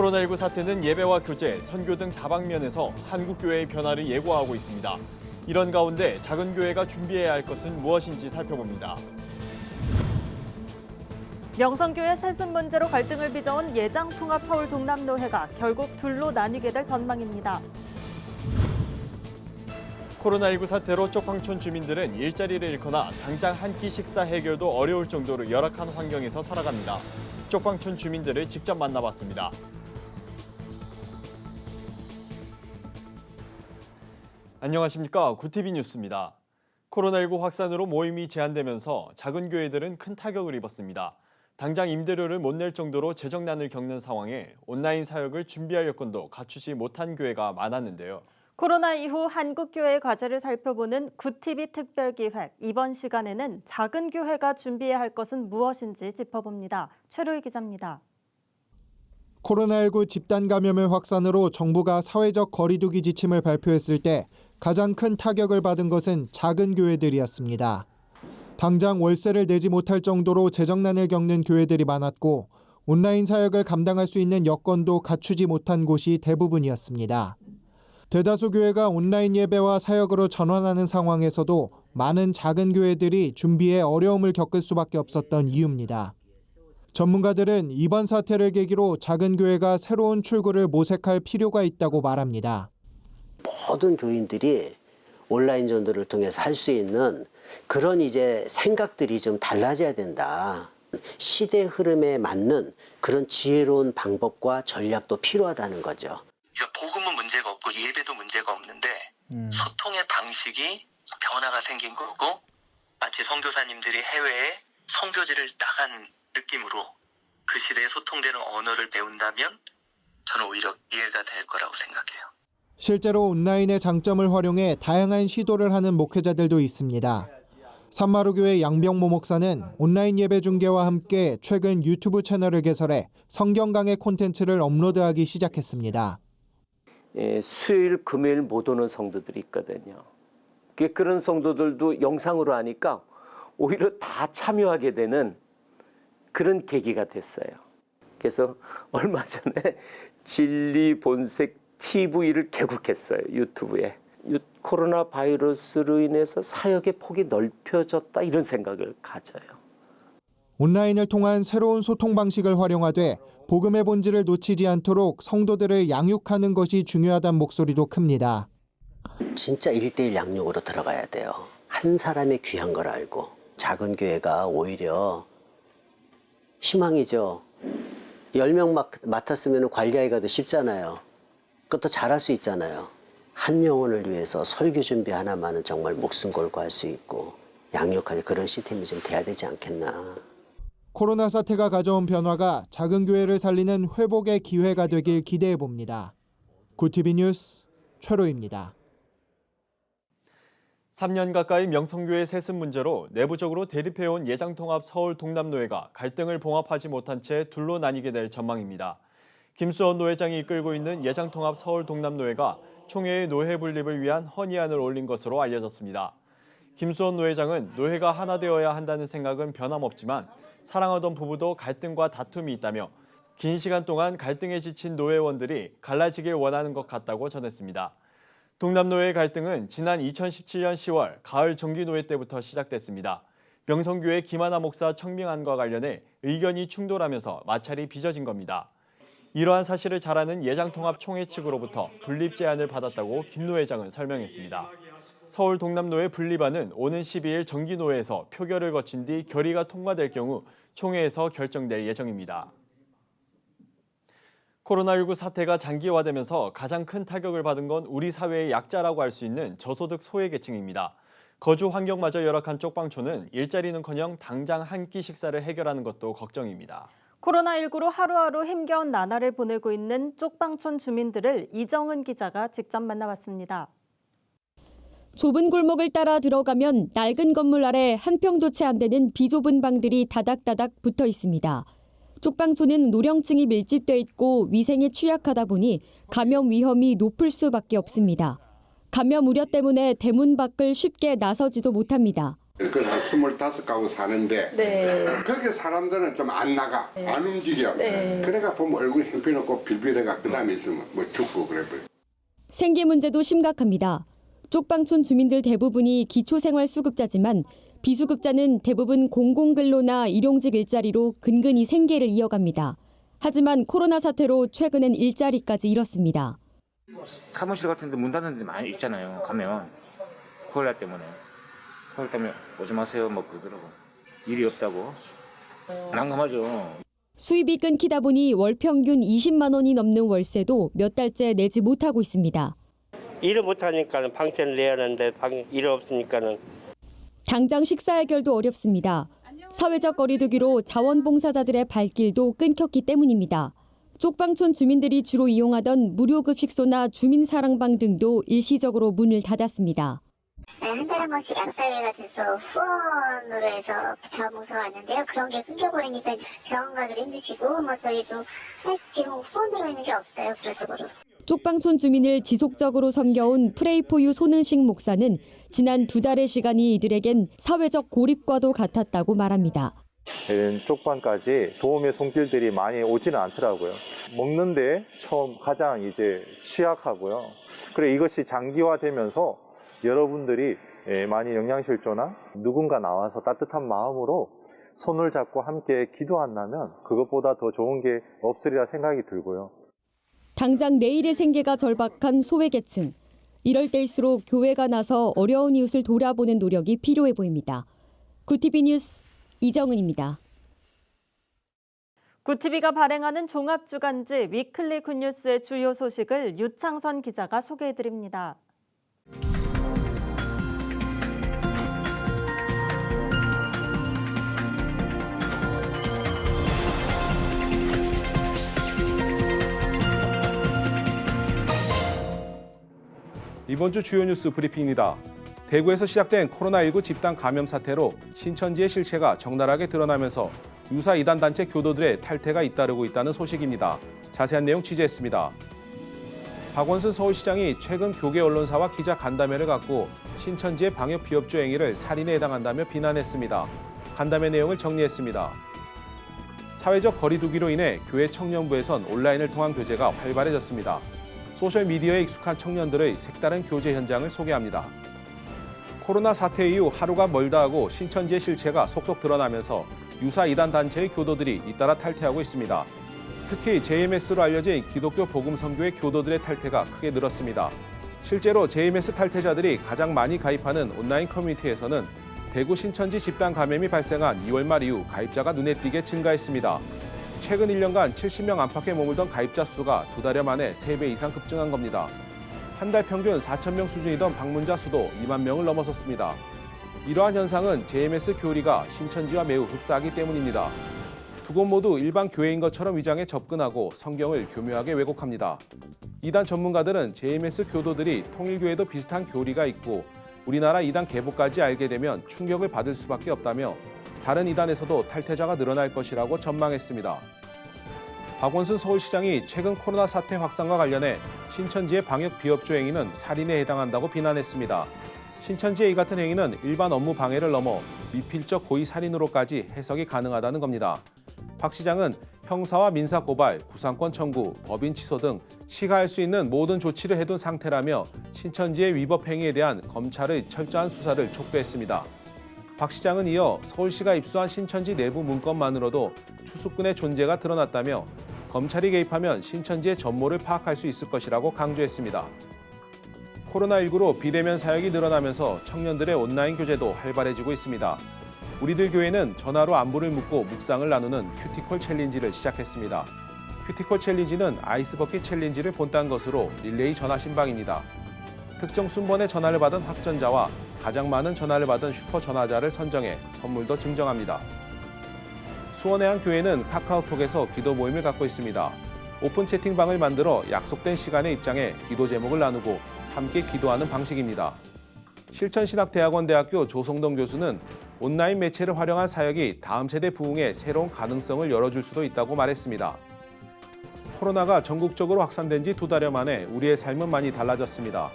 코로나19 사태는 예배와 교제, 선교 등 다방면에서 한국 교회의 변화를 예고하고 있습니다. 이런 가운데 작은 교회가 준비해야 할 것은 무엇인지 살펴봅니다. 명성교회 세습 문제로 갈등을 빚어온 예장통합 서울 동남노회가 결국 둘로 나뉘게 될 전망입니다. 코로나19 사태로 쪽방촌 주민들은 일자리를 잃거나 당장 한 끼 식사 해결도 어려울 정도로 열악한 환경에서 살아갑니다. 쪽방촌 주민들을 직접 만나봤습니다. 안녕하십니까. 구티비 뉴스입니다. 코로나19 확산으로 모임이 제한되면서 작은 교회들은 큰 타격을 입었습니다. 당장 임대료를 못 낼 정도로 재정난을 겪는 상황에 온라인 사역을 준비할 여건도 갖추지 못한 교회가 많았는데요. 코로나 이후 한국교회의 과제를 살펴보는 구티비 특별기획. 이번 시간에는 작은 교회가 준비해야 할 것은 무엇인지 짚어봅니다. 최로희 기자입니다. 코로나19 집단 감염의 확산으로 정부가 사회적 거리두기 지침을 발표했을 때 가장 큰 타격을 받은 것은 작은 교회들이었습니다. 당장 월세를 내지 못할 정도로 재정난을 겪는 교회들이 많았고 온라인 사역을 감당할 수 있는 여건도 갖추지 못한 곳이 대부분이었습니다. 대다수 교회가 온라인 예배와 사역으로 전환하는 상황에서도 많은 작은 교회들이 준비에 어려움을 겪을 수밖에 없었던 이유입니다. 전문가들은 이번 사태를 계기로 작은 교회가 새로운 출구를 모색할 필요가 있다고 말합니다. 모든 교인들이 온라인 전도를 통해서 할 수 있는 그런 이제 생각들이 좀 달라져야 된다. 시대 흐름에 맞는 그런 지혜로운 방법과 전략도 필요하다는 거죠. 복음은 문제가 없고 예배도 문제가 없는데 소통의 방식이 변화가 생긴 거고 마치 선교사님들이 해외에 선교지를 나간 느낌으로 그 시대에 소통되는 언어를 배운다면 저는 오히려 이해가 될 거라고 생각해요. 실제로 온라인의 장점을 활용해 다양한 시도를 하는 목회자들도 있습니다. 산마루교회 양병모 목사는 온라인 예배 중계와 함께 최근 유튜브 채널을 개설해 성경 강의 콘텐츠를 업로드하기 시작했습니다. 예, 수요일, 금요일 못 오는 성도들이 있거든요. 그- 그런 성도들도 영상으로 하니까 오히려 다 참여하게 되는 그런 계기가 됐어요. 그래서 얼마 전에 진리 본색 TV를 개국했어요. 유튜브에. 유- 코로나 바이러스로 인해서 사역의 폭이 넓혀졌다 이런 생각을 가져요. 온라인을 통한 새로운 소통 방식을 활용하되 복음의 본질을 놓치지 않도록 성도들을 양육하는 것이 중요하다는 목소리도 큽니다. 진짜 일대일 양육으로 들어가야 돼요. 한 사람의 귀한 걸 알고 작은 교회가 오히려 희망이죠. 10명 맡았으면 관리하기가 더 쉽잖아요. 그것도 잘할 수 있잖아요. 한 영혼을 위해서 설교 준비 하나만은 정말 목숨 걸고 할 수 있고 양육하는 그런 시스템이 좀 돼야 되지 않겠나. 코로나 사태가 가져온 변화가 작은 교회를 살리는 회복의 기회가 되길 기대해 봅니다. 구티비 뉴스 최로입니다. 3년 가까이 명성교회 세습 문제로 내부적으로 대립해온 예장통합 서울 동남노회가 갈등을 봉합하지 못한 채 둘로 나뉘게 될 전망입니다. 김수원 노회장이 이끌고 있는 예장통합 서울 동남노회가 총회의 노회 분립을 위한 헌의안을 올린 것으로 알려졌습니다. 김수원 노회장은 노회가 하나 되어야 한다는 생각은 변함없지만 사랑하던 부부도 갈등과 다툼이 있다며 긴 시간 동안 갈등에 지친 노회원들이 갈라지길 원하는 것 같다고 전했습니다. 동남노회 갈등은 지난 2017년 10월 가을 정기노회 때부터 시작됐습니다. 명성교회 김하나 목사 청명안과 관련해 의견이 충돌하면서 마찰이 빚어진 겁니다. 이러한 사실을 잘 아는 예장통합 총회 측으로부터 분립 제안을 받았다고 김 노 회장은 설명했습니다. 서울 동남노회 분립안은 오는 12일 정기노회에서 표결을 거친 뒤 결의가 통과될 경우 총회에서 결정될 예정입니다. 코로나19 사태가 장기화되면서 가장 큰 타격을 받은 건 우리 사회의 약자라고 할 수 있는 저소득 소외계층입니다. 거주 환경마저 열악한 쪽방촌은 일자리는커녕 당장 한 끼 식사를 해결하는 것도 걱정입니다. 코로나19로 하루하루 힘겨운 나날을 보내고 있는 쪽방촌 주민들을 이정은 기자가 직접 만나봤습니다. 좁은 골목을 따라 들어가면 낡은 건물 아래 한 평도 채 안 되는 비좁은 방들이 다닥다닥 붙어 있습니다. 쪽방촌은 노령층이 밀집돼 있고 위생에 취약하다 보니 감염 위험이 높을 수밖에 없습니다. 감염 우려 때문에 대문 밖을 쉽게 나서지도 못합니다. 그래서 25가구 사는데 네. 거기 사람들은 좀 안 나가 안 움직여 네. 그래가 보면 얼굴 형편없고 빌빌해가 그 다음에 있으면 뭐 죽고 그래 버려 생계 문제도 심각합니다. 쪽방촌 주민들 대부분이 기초생활수급자지만 비수급자는 대부분 공공근로나 일용직 일자리로 근근히 생계를 이어갑니다. 하지만 코로나 사태로 최근엔 일자리까지 잃었습니다. 사무실 같은 데 문 닫는 데 많이 있잖아요. 가면 코로나 때문에 코로나 때문에 오지 마세요 뭐 그러더라고. 일이 없다고. 난감하죠. 수입이 끊기다 보니 월 평균 20만 원이 넘는 월세도 몇 달째 내지 못하고 있습니다. 일을 못하니까는 방세를 내야 하는데 방, 일 없으니까는 당장 식사 해결도 어렵습니다. 사회적 거리두기로 자원봉사자들의 발길도 끊겼기 때문입니다. 쪽방촌 주민들이 주로 이용하던 무료급식소나 주민사랑방 등도 일시적으로 문을 닫았습니다. 한 번씩 약사회가 돼서 후원으로 해서 자원봉사가 왔는데요. 그런 게 끊겨버리니까 병원가들이 힘드시고 뭐 저희도 사실 지금 후원 들어있는 게 없어요. 그래서 쪽방촌 주민을 지속적으로 섬겨온 프레이포유 손은식 목사는 지난 두 달의 시간이 이들에겐 사회적 고립과도 같았다고 말합니다. 쪽방까지 도움의 손길들이 많이 오지는 않더라고요. 먹는데 처음 가장 이제 취약하고요. 그래 이것이 장기화되면서 여러분들이 예, 많이 영양실조나 누군가 나와서 따뜻한 마음으로 손을 잡고 함께 기도 한다면 그것보다 더 좋은 게 없으리라 생각이 들고요. 당장 내일의 생계가 절박한 소외계층. 이럴 때일수록 교회가 나서 어려운 이웃을 돌아보는 노력이 필요해 보입니다. 구티비 뉴스 이정은입니다. 구티비가 발행하는 종합주간지 위클리 굿뉴스의 주요 소식을 유창선 기자가 소개해드립니다. 이번 주 주요 뉴스 브리핑입니다. 대구에서 시작된 코로나19 집단 감염 사태로 신천지의 실체가 적나라하게 드러나면서 유사 이단 단체 교도들의 탈퇴가 잇따르고 있다는 소식입니다. 자세한 내용 취재했습니다. 박원순 서울시장이 최근 교계 언론사와 기자 간담회를 갖고 신천지의 방역 비협조 행위를 살인에 해당한다며 비난했습니다. 간담회 내용을 정리했습니다. 사회적 거리두기로 인해 교회 청년부에선 온라인을 통한 교제가 활발해졌습니다. 소셜미디어에 익숙한 청년들의 색다른 교제 현장을 소개합니다. 코로나 사태 이후 하루가 멀다 하고 신천지의 실체가 속속 드러나면서 유사 이단 단체의 교도들이 잇따라 탈퇴하고 있습니다. 특히 JMS로 알려진 기독교 복음 선교의 교도들의 탈퇴가 크게 늘었습니다. 실제로 JMS 탈퇴자들이 가장 많이 가입하는 온라인 커뮤니티에서는 대구 신천지 집단 감염이 발생한 2월 말 이후 가입자가 눈에 띄게 증가했습니다. 최근 1년간 70명 안팎에 머물던 가입자 수가 두 달여 만에 3배 이상 급증한 겁니다. 한 달 평균 4천 명 수준이던 방문자 수도 2만 명을 넘어섰습니다. 이러한 현상은 JMS 교리가 신천지와 매우 흡사하기 때문입니다. 두 곳 모두 일반 교회인 것처럼 위장해 접근하고 성경을 교묘하게 왜곡합니다. 이단 전문가들은 JMS 교도들이 통일교회도 비슷한 교리가 있고 우리나라 이단 계보까지 알게 되면 충격을 받을 수밖에 없다며 다른 이단에서도 탈퇴자가 늘어날 것이라고 전망했습니다. 박원순 서울시장이 최근 코로나 사태 확산과 관련해 신천지의 방역 비협조 행위는 살인에 해당한다고 비난했습니다. 신천지의 이 같은 행위는 일반 업무 방해를 넘어 미필적 고의 살인으로까지 해석이 가능하다는 겁니다. 박 시장은 형사와 민사 고발, 구상권 청구, 법인 취소 등 시가 할 수 있는 모든 조치를 해둔 상태라며 신천지의 위법 행위에 대한 검찰의 철저한 수사를 촉구했습니다. 박 시장은 이어 서울시가 입수한 신천지 내부 문건만으로도 추수꾼의 존재가 드러났다며 검찰이 개입하면 신천지의 전모를 파악할 수 있을 것이라고 강조했습니다. 코로나19로 비대면 사역이 늘어나면서 청년들의 온라인 교제도 활발해지고 있습니다. 우리들 교회는 전화로 안부를 묻고 묵상을 나누는 큐티콜 챌린지를 시작했습니다. 큐티콜 챌린지는 아이스버킷 챌린지를 본딴 것으로 릴레이 전화 신방입니다. 특정 순번의 전화를 받은 확전자와 가장 많은 전화를 받은 슈퍼 전화자를 선정해 선물도 증정합니다. 수원의 한 교회는 카카오톡에서 기도 모임을 갖고 있습니다. 오픈 채팅방을 만들어 약속된 시간에 입장해 기도 제목을 나누고 함께 기도하는 방식입니다. 실천신학대학원 대학교 조성동 교수는 온라인 매체를 활용한 사역이 다음 세대 부흥에 새로운 가능성을 열어줄 수도 있다고 말했습니다. 코로나가 전국적으로 확산된 지 두 달여 만에 우리의 삶은 많이 달라졌습니다.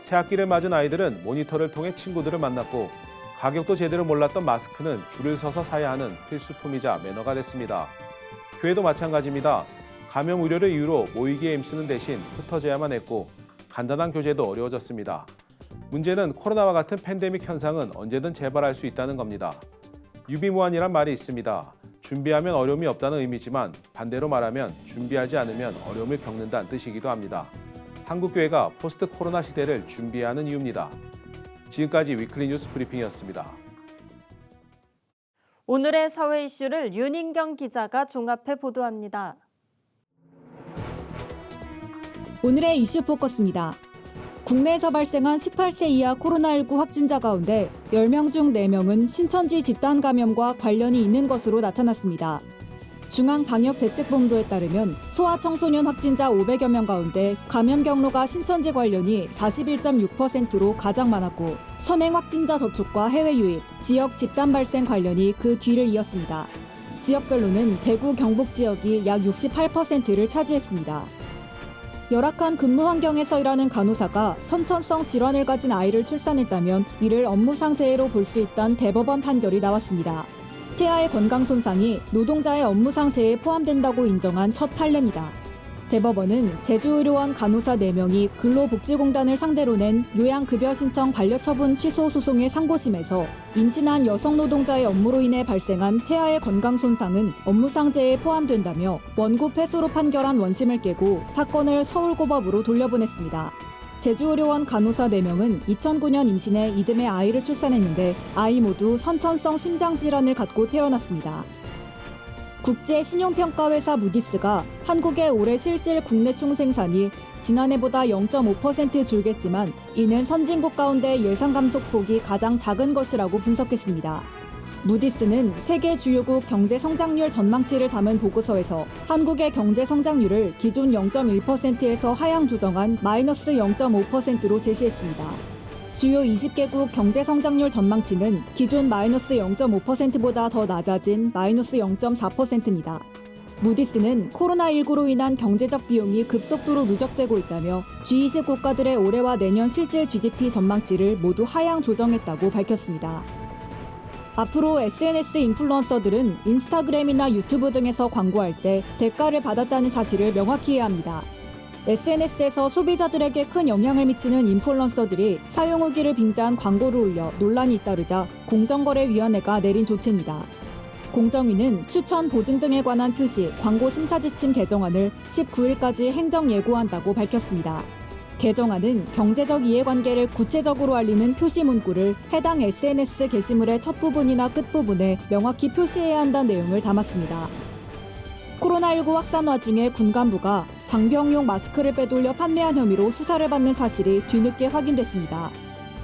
새학기를 맞은 아이들은 모니터를 통해 친구들을 만났고 가격도 제대로 몰랐던 마스크는 줄을 서서 사야 하는 필수품이자 매너가 됐습니다. 교회도 마찬가지입니다. 감염 우려를 이유로 모이기에 힘쓰는 대신 흩어져야만 했고 간단한 교제도 어려워졌습니다. 문제는 코로나와 같은 팬데믹 현상은 언제든 재발할 수 있다는 겁니다. 유비무환이란 말이 있습니다. 준비하면 어려움이 없다는 의미지만 반대로 말하면 준비하지 않으면 어려움을 겪는다는 뜻이기도 합니다. 한국교회가 포스트 코로나 시대를 준비해야 하는 이유입니다. 지금까지 위클리 뉴스 브리핑이었습니다. 오늘의 사회 이슈를 윤인경 기자가 종합해 보도합니다. 오늘의 이슈 포커스입니다. 국내에서 발생한 18세 이하 코로나19 확진자 가운데 10명 중 4명은 신천지 집단 감염과 관련이 있는 것으로 나타났습니다. 중앙방역대책본부에 따르면 소아청소년 확진자 500여 명 가운데 감염 경로가 신천지 관련이 41.6%로 가장 많았고 선행 확진자 접촉과 해외 유입, 지역 집단 발생 관련이 그 뒤를 이었습니다. 지역별로는 대구 경북 지역이 약 68%를 차지했습니다. 열악한 근무 환경에서 일하는 간호사가 선천성 질환을 가진 아이를 출산했다면 이를 업무상 재해로 볼 수 있다는 대법원 판결이 나왔습니다. 태아의 건강 손상이 노동자의 업무상 재해에 포함된다고 인정한 첫 판례입니다. 대법원은 제주의료원 간호사 4명이 근로복지공단을 상대로 낸 요양급여 신청 반려 처분 취소 소송의 상고심에서 임신한 여성 노동자의 업무로 인해 발생한 태아의 건강 손상은 업무상 재해에 포함된다며 원고 패소로 판결한 원심을 깨고 사건을 서울고법으로 돌려보냈습니다. 제주의료원 간호사 4명은 2009년 임신해 이듬해 아이를 출산했는데 아이 모두 선천성 심장질환을 갖고 태어났습니다. 국제 신용평가회사 무디스가 한국의 올해 실질 국내 총생산이 지난해보다 0.5% 줄겠지만 이는 선진국 가운데 예상 감소폭이 가장 작은 것이라고 분석했습니다. 무디스는 세계 주요국 경제 성장률 전망치를 담은 보고서에서 한국의 경제 성장률을 기존 0.1%에서 하향 조정한 마이너스 0.5%로 제시했습니다. 주요 20개국 경제 성장률 전망치는 기존 마이너스 0.5%보다 더 낮아진 마이너스 0.4%입니다. 무디스는 코로나19로 인한 경제적 비용이 급속도로 누적되고 있다며 G20 국가들의 올해와 내년 실질 GDP 전망치를 모두 하향 조정했다고 밝혔습니다. 앞으로 SNS 인플루언서들은 인스타그램이나 유튜브 등에서 광고할 때 대가를 받았다는 사실을 명확히 해야 합니다. SNS에서 소비자들에게 큰 영향을 미치는 인플루언서들이 사용 후기를 빙자한 광고를 올려 논란이 잇따르자 공정거래위원회가 내린 조치입니다. 공정위는 추천 보증 등에 관한 표시, 광고 심사 지침 개정안을 19일까지 행정 예고한다고 밝혔습니다. 개정안은 경제적 이해관계를 구체적으로 알리는 표시 문구를 해당 SNS 게시물의 첫 부분이나 끝 부분에 명확히 표시해야 한다는 내용을 담았습니다. 코로나19 확산 와중에 군 간부가 장병용 마스크를 빼돌려 판매한 혐의로 수사를 받는 사실이 뒤늦게 확인됐습니다.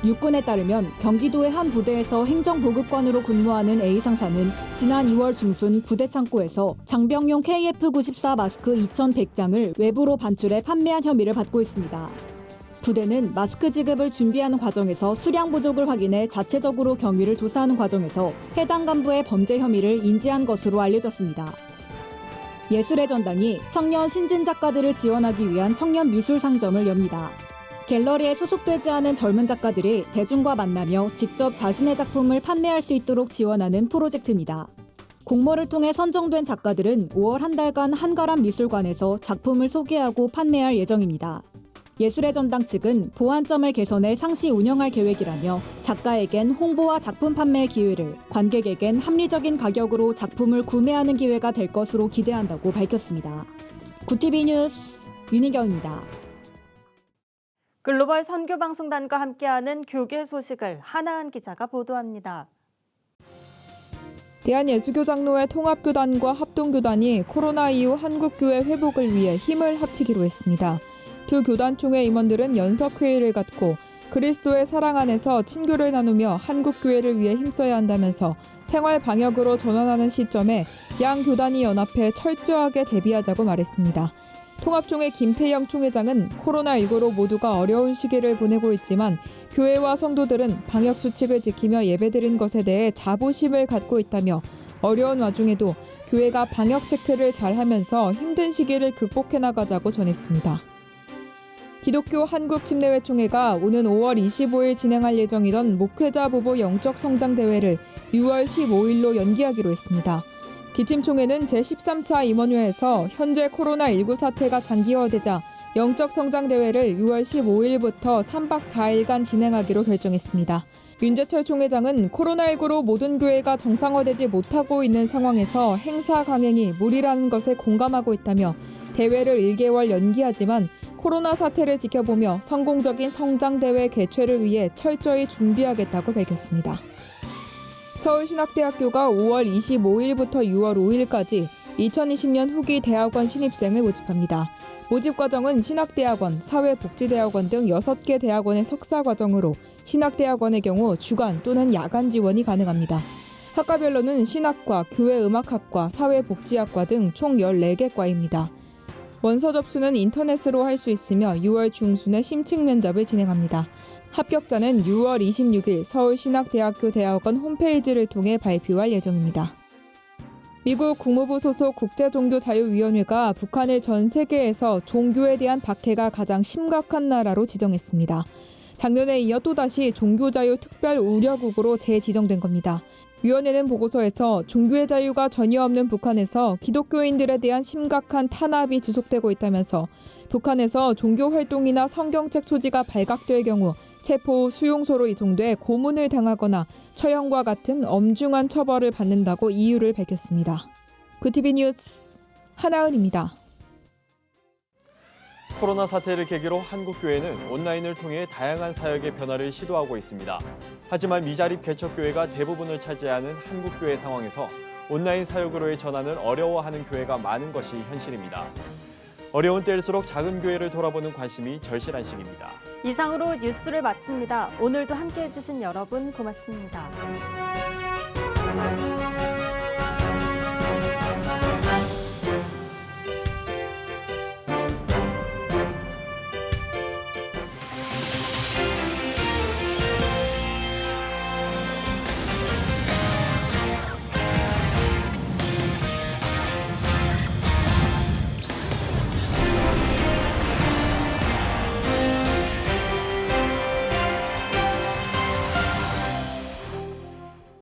육군에 따르면 경기도의 한 부대에서 행정보급관으로 근무하는 A 상사는 지난 2월 중순 부대 창고에서 장병용 KF94 마스크 2,100장을 외부로 반출해 판매한 혐의를 받고 있습니다. 부대는 마스크 지급을 준비하는 과정에서 수량 부족을 확인해 자체적으로 경위를 조사하는 과정에서 해당 간부의 범죄 혐의를 인지한 것으로 알려졌습니다. 예술의 전당이 청년 신진 작가들을 지원하기 위한 청년 미술 상점을 엽니다. 갤러리에 소속되지 않은 젊은 작가들이 대중과 만나며 직접 자신의 작품을 판매할 수 있도록 지원하는 프로젝트입니다. 공모를 통해 선정된 작가들은 5월 한 달간 한가람 미술관에서 작품을 소개하고 판매할 예정입니다. 예술의 전당 측은 보안점을 개선해 상시 운영할 계획이라며 작가에겐 홍보와 작품 판매 기회를, 관객에겐 합리적인 가격으로 작품을 구매하는 기회가 될 것으로 기대한다고 밝혔습니다. 구티비 뉴스 윤희경입니다. 글로벌 선교 방송단과 함께하는 교계 소식을 하나은 기자가 보도합니다. 대한예수교장로회 통합교단과 합동교단이 코로나 이후 한국교회 회복을 위해 힘을 합치기로 했습니다. 두 교단총회 임원들은 연석회의를 갖고 그리스도의 사랑 안에서 친교를 나누며 한국교회를 위해 힘써야 한다면서 생활 방역으로 전환하는 시점에 양 교단이 연합해 철저하게 대비하자고 말했습니다. 통합총회 김태영 총회장은 코로나19로 모두가 어려운 시기를 보내고 있지만 교회와 성도들은 방역 수칙을 지키며 예배드린 것에 대해 자부심을 갖고 있다며 어려운 와중에도 교회가 방역 체크를 잘 하면서 힘든 시기를 극복해 나가자고 전했습니다. 기독교 한국침례회총회가 오는 5월 25일 진행할 예정이던 목회자 부부 영적 성장 대회를 6월 15일로 연기하기로 했습니다. 기침총회는 제13차 임원회에서 현재 코로나19 사태가 장기화되자 영적 성장 대회를 6월 15일부터 3박 4일간 진행하기로 결정했습니다. 윤재철 총회장은 코로나19로 모든 교회가 정상화되지 못하고 있는 상황에서 행사 강행이 무리라는 것에 공감하고 있다며 대회를 1개월 연기하지만 코로나 사태를 지켜보며 성공적인 성장 대회 개최를 위해 철저히 준비하겠다고 밝혔습니다. 서울신학대학교가 5월 25일부터 6월 5일까지 2020년 후기 대학원 신입생을 모집합니다. 모집 과정은 신학대학원, 사회복지대학원 등 6개 대학원의 석사 과정으로 신학대학원의 경우 주간 또는 야간 지원이 가능합니다. 학과별로는 신학과, 교회음악학과, 사회복지학과 등 총 14개 과입니다. 원서 접수는 인터넷으로 할 수 있으며 6월 중순에 심층 면접을 진행합니다. 합격자는 6월 26일 서울신학대학교 대학원 홈페이지를 통해 발표할 예정입니다. 미국 국무부 소속 국제종교자유위원회가 북한을 전 세계에서 종교에 대한 박해가 가장 심각한 나라로 지정했습니다. 작년에 이어 또다시 종교자유 특별 우려국으로 재지정된 겁니다. 위원회는 보고서에서 종교의 자유가 전혀 없는 북한에서 기독교인들에 대한 심각한 탄압이 지속되고 있다면서 북한에서 종교 활동이나 성경책 소지가 발각될 경우 체포 후 수용소로 이송돼 고문을 당하거나 처형과 같은 엄중한 처벌을 받는다고 이유를 밝혔습니다. 구티비 뉴스 하나은입니다. 코로나 사태를 계기로 한국 교회는 온라인을 통해 다양한 사역의 변화를 시도하고 있습니다. 하지만 미자립 개척교회가 대부분을 차지하는 한국 교회 상황에서 온라인 사역으로의 전환을 어려워하는 교회가 많은 것이 현실입니다. 어려운 때일수록 작은 교회를 돌아보는 관심이 절실한 시기입니다. 이상으로 뉴스를 마칩니다. 오늘도 함께해 주신 여러분 고맙습니다.